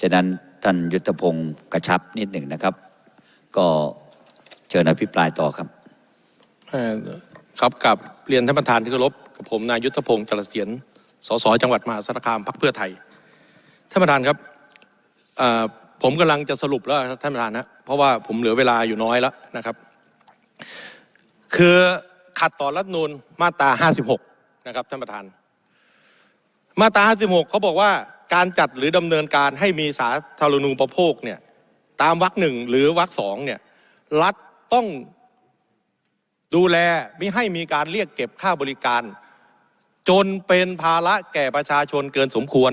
ฉะนั้นท่านยุทธพงศ์กระชับนิดหนึ่งนะครับ ก็เชิญอภิปรายต่อครับครับกับเรียนท่านประธานที่เคารพกับผมนายยุทธพงศ์จรเสียนสสจังหวัดมหาสารคามพรรคเพื่อไทยท่านประธานครับผมกำลังจะสรุปแล้วท่านประธานนะเพราะว่าผมเหลือเวลาอยู่น้อยแล้วนะครับ คือขัดต่อรัฐนูลมาตรา 56 นะครับท่านประธาน มาตรา 56 เขาบอกว่า การจัดหรือดำเนินการให้มีสาธารณูปโภคเนี่ยตามวรรคหนึ่งหรือวรรคสองเนี่ยรัฐต้องดูแลไม่ให้มีการเรียกเก็บค่าบริการ จนเป็นภาระแก่ประชาชนเกินสมควร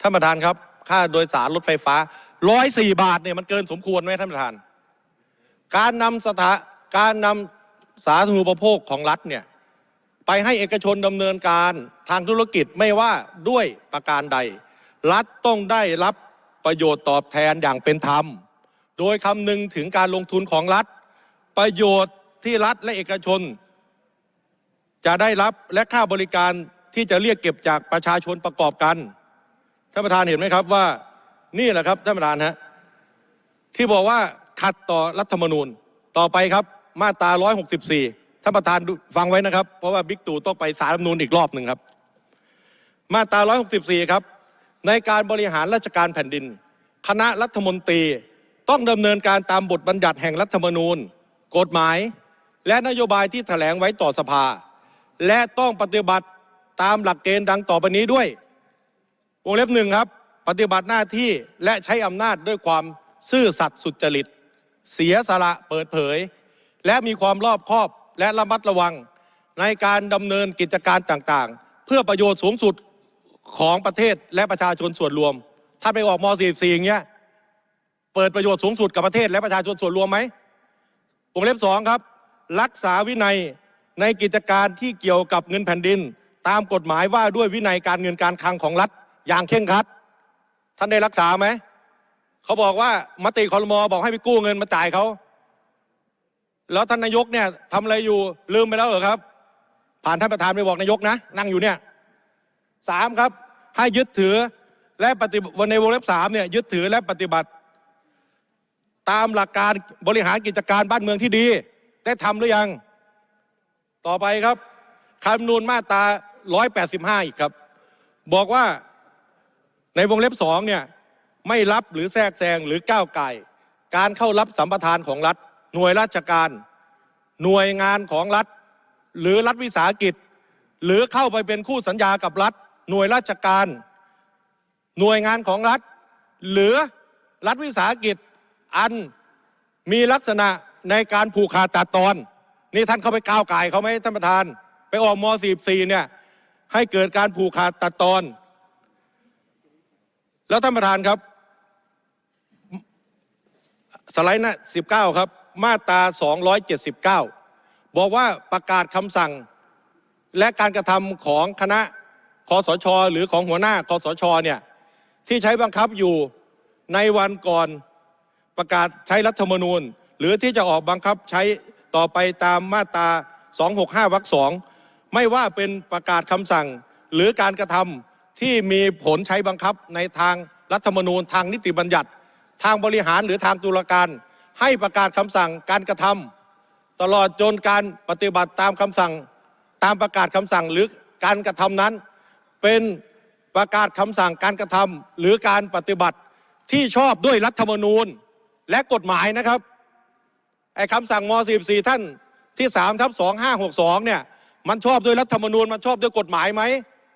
ท่านประธานครับ ค่าโดยสารรถไฟฟ้าร้อยสี่บาทเนี่ยมันเกินสมควรไหมท่านประธาน การนำสถาการนำสาธารณูปโภคของรัฐเนี่ย ไปให้เอกชนดำเนินการทางธุรกิจไม่ว่าด้วยประการใด รัฐต้องได้รับประโยชน์ตอบแทนอย่างเป็นธรรม โดยคำนึงถึงการลงทุนของรัฐ ประโยชน์ที่รัฐและเอกชน จะได้รับและค่าบริการที่จะเรียกเก็บจากประชาชนประกอบกันท่านประธานเห็นไหมครับว่านี่แหละครับท่านประธานฮะที่บอกว่าขัดต่อรัฐธรรมนูญต่อไปครับมาตรา164 ท่านประธานฟังไว้นะครับ เพราะว่าบิ๊กตู่ต้องไปสารรัฐมนูญอีกรอบหนึ่งครับ มาตรา 164 ครับ ในการบริหารราชการแผ่นดิน คณะรัฐมนตรีต้องดำเนินการตามบทบัญญัติแห่งรัฐธรรมนูญ กฎหมาย และนโยบายที่แถลงไว้ต่อสภา และต้องปฏิบัติตามหลักเกณฑ์ดังต่อไปนี้ด้วย วงเล็บหนึ่งครับ ปฏิบัติหน้าที่และใช้อำนาจด้วยความซื่อสัตย์สุจริต เสียสละเปิดเผย และมีความรอบคอบ และระมัดระวังในการดำเนินกิจการต่างๆ เพื่อประโยชน์สูงสุดของประเทศและประชาชนส่วนรวม ถ้าไปออกม .44 อย่างเงี้ยเปิดประโยชน์สูงสุดกับประเทศและประชาชนส่วนรวมไหมวงเล็บสองครับ รักษาวินัยในกิจการที่เกี่ยวกับเงินแผ่นดิน ตามกฎหมายว่าด้วยวินัยการเงินการคลังของรัฐอย่างเคร่งครัด ท่านได้รักษาไหมเขาบอกว่ามติคอรมอบอกให้ไปกู้เงินมาจ่ายเขา แล้วท่านนายกเนี่ยทำอะไรอยู่ลืมไปแล้วเหรอครับ ผ่านท่านประธานไปบอกนายกนะ นั่งอยู่เนี่ยสามครับ ให้ยึดถือและปฏิบัติในวงเล็บสามเนี่ยยึดถือและปฏิบัติ ตามหลักการบริหารกิจการบ้านเมืองที่ดี ได้ทำหรือยัง ต่อไปครับคำนูนมาตรา 185 อีกครับ บอกว่าในวงเล็บสองเนี่ยไม่รับหรือแทรกแซงหรือก้าวไก่ การเข้ารับสัมปทานของรัฐ หน่วยราชการ หน่วยงานของรัฐ หรือรัฐวิสาหกิจ หรือเข้าไปเป็นคู่สัญญากับรัฐ หน่วยราชการ หน่วยงานของรัฐ หรือรัฐวิสาหกิจอันมีลักษณะในการผูกขาดตัดตอน นี่ท่านเข้าไปก้าวไก่เขาไหมท่านประธาน ไปออกม 44 เนี่ยให้เกิดการผูกขาดตัดตอน แล้วท่านประธานครับ สไลด์หน้า19 ครับ มาตรา279 บอกว่าประกาศคำสั่ง และการกระทำของคณะคอสช หรือของหัวหน้าคอสชเนี่ยที่ใช้บังคับอยู่ในวันก่อนประกาศใช้รัฐธรรมนูญ หรือที่จะออกบังคับใช้ต่อไปตามมาตรา 265วรรคสองไม่ว่าเป็นประกาศคำสั่งหรือการกระทำที่มีผลใช้บังคับในทางรัฐธรรมนูญทางนิติบัญญัติ ทางบริหารหรือทางตุลาการ ให้ประกาศคำสั่งการกระทำตลอดจนการปฏิบัติตามคำสั่งตามประกาศคำสั่งหรือการกระทำนั้น เป็นประกาศคำสั่งการกระทำหรือการปฏิบัติที่ชอบด้วยรัฐธรรมนูญและกฎหมายนะครับไอ้คำสั่งม 44 ท่านที่3ทับ2562เนี่ยมันชอบด้วยรัฐธรรมนูญมันชอบด้วยกฎหมายไหม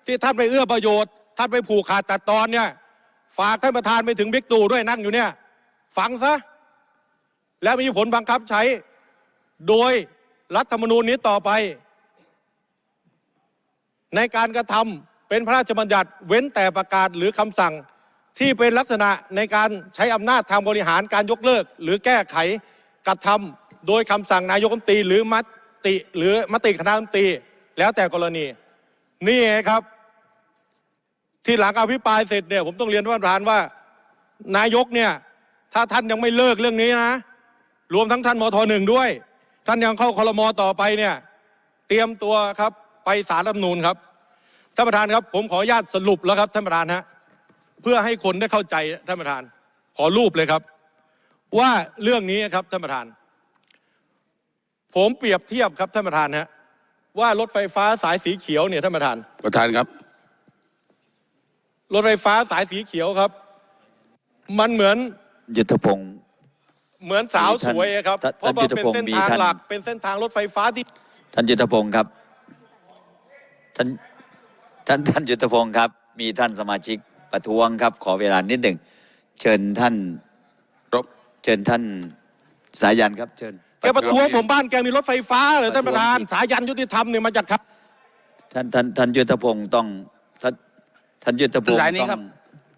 ที่ท่านไปเอื้อประโยชน์ท่านไปผูกขาดตัดตอนเนี่ยฝากท่านประธานไปถึงบิ๊กตู่ด้วยนั่งอยู่เนี่ย ฟังซะ แล้วมีผลบังคับใช้โดยรัฐธรรมนูญนี้ต่อไป ในการกระทำเป็นพระราชบัญญัติเว้นแต่ประกาศหรือคำสั่งที่เป็นลักษณะในการใช้อำนาจทางบริหารการยกเลิก หรือแก้ไขกระทำโดยคำสั่งนายกรัฐมนตรีหรือมติหรือมติคณะรัฐมนตรีแล้วแต่กรณี นี่ไงครับ ที่หลังอภิปรายเสร็จเนี่ยผมต้องเรียนท่านประธานว่า นายกเนี่ย ถ้าท่านยังไม่เลิกเรื่องนี้นะ รวมทั้งท่านมทหนึ่งด้วย ท่านยังเข้าคลมต่อไปเนี่ย เตรียมตัวครับไปสารรัฐธรรมนูญครับท่านประธานครับ ผมขออนุญาตสรุปแล้วครับท่านประธานฮะเพื่อให้คนได้เข้าใจท่านประธาน ขอรูปเลยครับ ว่าเรื่องนี้ครับท่านประธาน ผมเปรียบเทียบครับท่านประธานฮะว่ารถไฟฟ้าสายสีเขียวเนี่ยท่านประธาน ประธานครับ รถไฟฟ้าสายสีเขียวครับ มันเหมือนยุทธพงศ์ เหมือนสาวสวยครับท่านเพราะว่าท่านยุทธเป็นพงศ์เส้นมีทางท่าน หลักเป็นเส้นทางรถไฟฟ้าที่ ท่านยุทธพงศ์ครับ ท่านท่านท่านยุทธพงศ์ครับ มีท่านสมาชิกประท้วงครับ ขอเวลานิดหนึ่งเชิญท่านรบ เชิญท่านสายันครับ เชิญ แกประท้วงผมบ้านแกมีรถไฟฟ้าเหรอประท้วงท่านประธาน สายันยุติธรรมเนี่ยมาจากครับ ท่านท่านท่านยุทธพงศ์ต้องท่านท่านยุทธพงศ์สายนี้ต้ครัองบ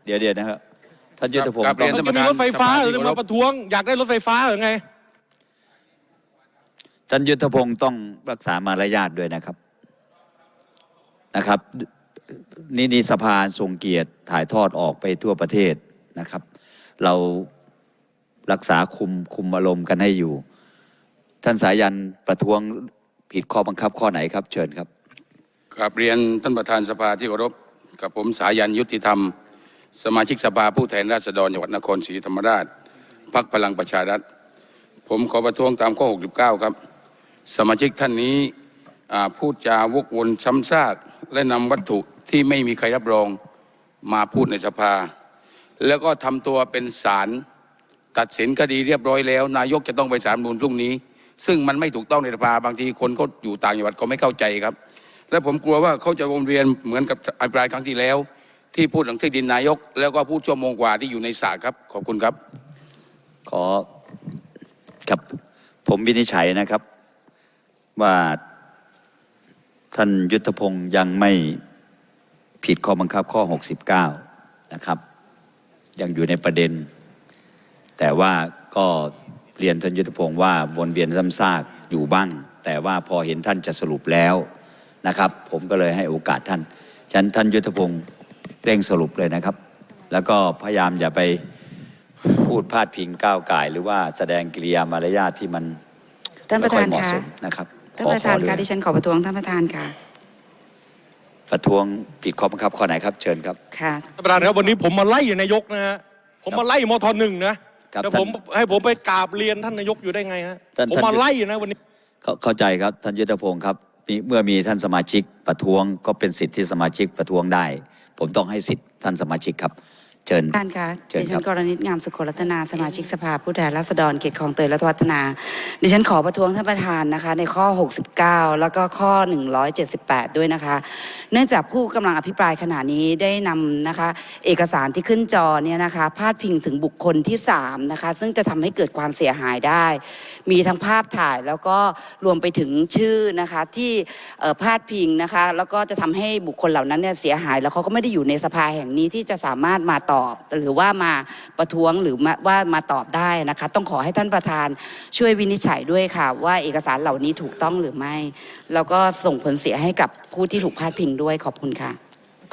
เดี๋ยวเดี๋ยวนะครับ ท่านยุทธพงศ์ครับต้เรีอยงนมันจะมีรถไฟฟ้าเหรือมาประท้วง อยากได้รถไฟฟ้าหรือไง ท่านยุทธพงศ์ต้องรักษามารยาทด้วยนะครับนะครับ นี่นี่สภาทรงเกียรติถ่ายทอดออกไปทั่วประเทศนะครับ เรารักษาคุมคุมอารมณ์กันให้อยู่ ท่านสายันประท้วงผิดข้อบังคับข้อไหนครับ เชิญครับกราบเรียนท่านประธานสภาที่เคารพกับผมสายันยุติธรรม สมาชิกสภาผู้แทนราษฎรจังหวัดนครศรีธรรมราชพักพลังประชารัฐ ผมขอประท้วงตามข้อ 69 ครับ สมาชิกท่านนี้พูดจาวกวนซ้ำซากและนำวัตถุที่ไม่มีใครรับรองมาพูดในสภา แล้วก็ทำตัวเป็นศาลตัดสินคดีเรียบร้อยแล้ว นายกจะต้องไปศาลมูลพรุ่งนี้ ซึ่งมันไม่ถูกต้องในสภาบางทีคนเขาอยู่ต่างจังหวัดเขาไม่เข้าใจครับ และผมกลัวว่าเขาจะวนเวียนเหมือนกับอภิปรายครั้งที่แล้ว ที่พูดถึงที่ดินนายก แล้วก็พูดชั่วโมงกว่าที่อยู่ในศาลครับ ขอบคุณครับ ขอครับผมวินิจฉัยนะครับ ว่าท่านยุทธพงศ์ยังไม่ผิดข้อบังคับข้อ 69 นะครับ ยังอยู่ในประเด็น แต่ว่าก็เรียนท่านยุทธพงศ์ว่าวนเวียนซ้ำซากอยู่บ้าง แต่ว่าพอเห็นท่านจะสรุปแล้วนะครับ ผมก็เลยให้โอกาสท่าน ฉันท่านยุทธพงศ์ เร่งสรุปเลยนะครับ แล้วก็พยายามอย่าไปพูดพาดพิงก้าวไก่ายหรือว่าแสดงกิริยามารยาทที่มันท่านประไม่ค่อธายนเหมาะคะสมนะครับท่านขอประธานขอด้วคะยดิฉันขอประท้วงท่านประธานค่ะประท้วงผิดข้อบังคับข้อไหนครับ เชิญครับ ค่ะ ท่านประธานครับวันนี้ผมมาไล่นายกนะฮะผมมาไล่มทหนึ่งนะครับเดี๋ยวผมท่านให้ผมไปกราบเรียนท่านนายกอยู่ได้ไงฮะท่านผมท่านมาไล่นะวันนี้ เข้าเข้าใจครับท่านยุทธพงศ์ครับมีเมื่อมีท่านสมาชิกประท้วงก็เป็นสิทธิที่สมาชิกประท้วงได้ ผมต้องให้สิทธิ์ท่านสมาชิกครับ เชิญท่านคะเชิญดิคฉัรันบกรณิตงามสุขรัตนาสมาชิกสภาผู้แทนราษฎรเขตคลองเตยรัตนวัฒนา ดิฉันขอประท้วงท่านประธานนะคะ ในข้อ 69 แล้วก็ข้อ 178 ด้วยนะคะ เนื่องจากผู้กำลังอภิปรายขณะนี้ได้นำนะคะ เอกสารที่ขึ้นจอเนี่ยนะคะ พาดพิงถึงบุคคลที่ 3 นะคะ ซึ่งจะทำให้เกิดความเสียหายได้ มีทั้งภาพถ่ายแล้วก็รวมไปถึงชื่อนะคะที่เอ่อพาดพิงนะคะ แล้วก็จะทำให้บุคคลเหล่านั้นเนี่ยเสียหาย แล้วเขาก็ไม่ได้อยู่ในสภาแห่งนี้ที่จะสามารถมาตอบหรือว่ามาประท้วงหรือว่ามาตอบได้นะคะ ต้องขอให้ท่านประธานช่วยวินิจฉัยด้วยค่ะ ว่าเอกสารเหล่านี้ถูกต้องหรือไม่ แล้วก็ส่งผลเสียให้กับผู้ที่ถูกพาดพิงด้วยขอบคุณค่ะ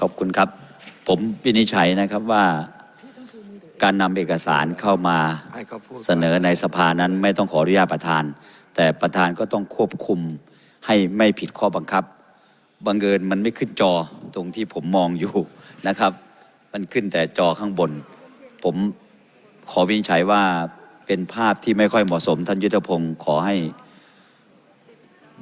ขอบคุณครับ ผมวินิจฉัยนะครับว่าการนำเอกสารเข้ามาเสนอในสภานั้นไม่ต้องขออนุญาตประธาน แต่ประธานก็ต้องควบคุมให้ไม่ผิดข้อบังคับ บังเอิญมันไม่ขึ้นจอตรงที่ผมมองอยู่นะครับ มันขึ้นแต่จอข้างบน ผมขอวินิจฉัยว่าเป็นภาพที่ไม่ค่อยเหมาะสม ท่านยุทธพงศ์ขอให้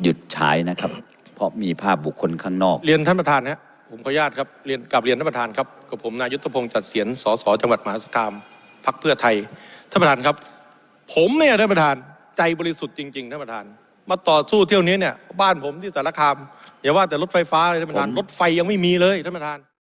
หยุดฉายนะครับ เพราะมีภาพบุคคลข้างนอก เรียนท่านประธานนะผมขออนุญาตครับเรียนกลับเรียนท่านประธานครับกับผมนายยุทธพงศ์จัดเสียนสสจังหวัดมหาสารคามพักเพื่อไทยท่านประธานครับ ผมเนี่ยท่านประธานใจบริสุทธิ์จริงๆท่านประธาน มาต่อสู้เที่ยวนี้เนี่ย บ้านผมที่สารคามอย่าว่าแต่รถไฟฟ้าเลยท่านประธานผมรถไฟยังไม่มีเลยท่านประธาน